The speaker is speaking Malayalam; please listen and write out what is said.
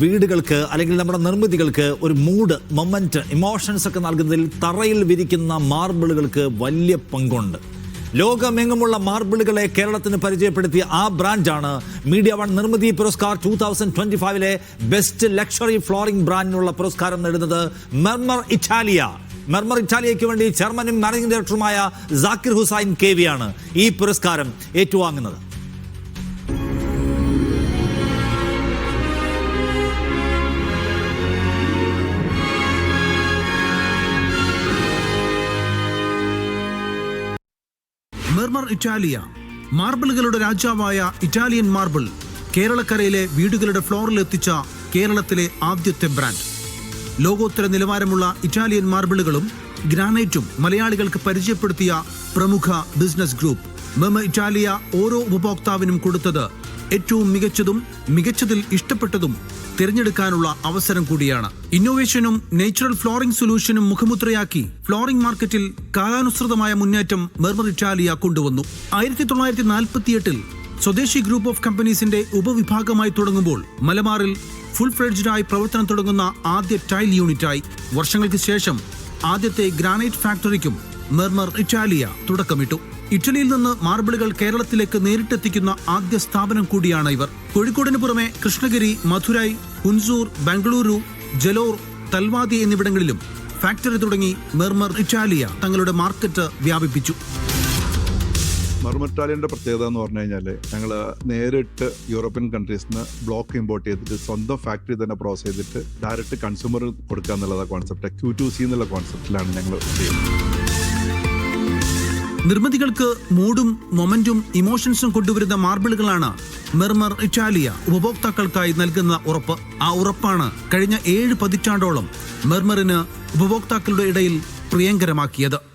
വീടുകൾക്ക് അല്ലെങ്കിൽ നമ്മുടെ നിർമ്മിതികൾക്ക് ഒരു മൂഡ് മൊമെന്റ് ഇമോഷൻസ് ഒക്കെ നൽകുന്നതിൽ തറയിൽ വിരിക്കുന്ന മാർബിളുകൾക്ക് വലിയ പങ്കുണ്ട്. ലോകമെങ്ങുമുള്ള മാർബിളുകളെ കേരളത്തിന് പരിചയപ്പെടുത്തിയ ആ ബ്രാൻഡാണ് മീഡിയ വൺ നിർമ്മിതി പുരസ്കാർ ടൂ തൗസൻഡ് ട്വന്റി ഫൈവിലെ ബെസ്റ്റ് ലക്ഷറി ഫ്ലോറിംഗ് ബ്രാൻഡിനുള്ള പുരസ്കാരം നേടുന്നത് മെർമർ ഇറ്റാലിയ. മെർമർ ഇറ്റാലിയയ്ക്ക് വേണ്ടി ചെയർമാനും മാനേജിംഗ് ഡയറക്ടറുമായ ജാക്കിർ ഹുസൈൻ കെ വിയാണ് ഈ പുരസ്കാരം ഏറ്റുവാങ്ങുന്നത്. Murmur Italia. മാർബിളുകളുടെ രാജാവായ ഇറ്റാലിയൻ മാർബിൾ കേരളക്കരയിലെ വീടുകളുടെ ഫ്ലോറിൽ എത്തിച്ച കേരളത്തിലെ ആദ്യത്തെ ബ്രാൻഡ്. ലോകോത്തര നിലവാരമുള്ള ഇറ്റാലിയൻ മാർബിളുകളും ഗ്രാനൈറ്റും മലയാളികൾക്ക് പരിചയപ്പെടുത്തിയ പ്രമുഖ ബിസിനസ് ഗ്രൂപ്പ് മെമ ഇറ്റാലിയ ഓരോ ഉപഭോക്താവിനും കൊടുത്തത് ഏറ്റവും മികച്ചതും മികച്ചതിൽ ഇഷ്ടപ്പെട്ടതും തിരഞ്ഞെടുക്കാനുള്ള അവസരം കൂടിയാണ്. ഇന്നോവേഷനും നേച്ചുറൽ ഫ്ലോറിംഗ് സൊല്യൂഷനും മുഖമുദ്രയാക്കി ഫ്ലോറിംഗ് മാർക്കറ്റിൽ കാലാനുസൃതമായ മുന്നേറ്റം മെർമർ ഇറ്റാലിയ കൊണ്ടുവന്നു. ആയിരത്തി തൊള്ളായിരത്തി നാൽപ്പത്തിയെട്ടിൽ സ്വദേശി ഗ്രൂപ്പ് ഓഫ് കമ്പനീസിന്റെ ഉപവിഭാഗമായി തുടങ്ങുമ്പോൾ മലബാറിൽ ഫുൾ ഫ്ലെഡ്ജായി പ്രവർത്തനം തുടങ്ങുന്ന ആദ്യ ടൈൽ യൂണിറ്റായി വർഷങ്ങൾക്ക് ശേഷം ആദ്യത്തെ ഗ്രാനൈറ്റ് ഫാക്ടറിക്കും മെർമർ ഇറ്റാലിയ തുടക്കമിട്ടു. ഇറ്റലിയിൽ നിന്ന് മാർബിളുകൾ കേരളത്തിലേക്ക് നേരിട്ടെത്തിക്കുന്ന ആദ്യ സ്ഥാപനം കൂടിയാണ് ഇവർ. കോഴിക്കോടിന് പുറമെ കൃഷ്ണഗിരി മധുരൈ ഹുൻസൂർ ബംഗളൂരു ജലോർ തൽവാദി എന്നിവിടങ്ങളിലും ഫാക്ടറി തുടങ്ങി മെർമർ ഇറ്റാലിയ തങ്ങളുടെ മാർക്കറ്റ് വ്യാപിപ്പിച്ചു. മർമർ മർമറ്റാലിയന്റെ പ്രത്യേകത എന്ന് പറഞ്ഞു കഴിഞ്ഞാൽ ഞങ്ങൾ നേരിട്ട് യൂറോപ്യൻ കൺട്രീസിൽ നിന്ന് ബ്ലോക്ക് ഇമ്പോർട്ട് ചെയ്തിട്ട് സ്വന്തം ഫാക്ടറി തന്നെ പ്രോസസ് ചെയ്തിട്ട് ഡയറക്റ്റ് കൺസ്യൂമർ കൊടുക്കുക എന്നുള്ളത് കോൺസെപ്റ്റ് ക്യൂ ടു സി എന്നുള്ള കോൺസെപ്റ്റിലാണ് ഞങ്ങൾ ചെയ്യുന്നത്. നിർമ്മിതികൾക്ക് മൂഡും മൊമെന്റും ഇമോഷൻസും കൊണ്ടുവരുന്ന മാർബിളുകളാണ് മെർമർ ഇറ്റാലിയ ഉപഭോക്താക്കൾക്കായി നൽകുന്ന ഉറപ്പ്. ആ ഉറപ്പാണ് കഴിഞ്ഞ ഏഴ് പതിറ്റാണ്ടോളം മെർമറിന് ഉപഭോക്താക്കളുടെ ഇടയിൽ പ്രിയങ്കരമാക്കിയത്.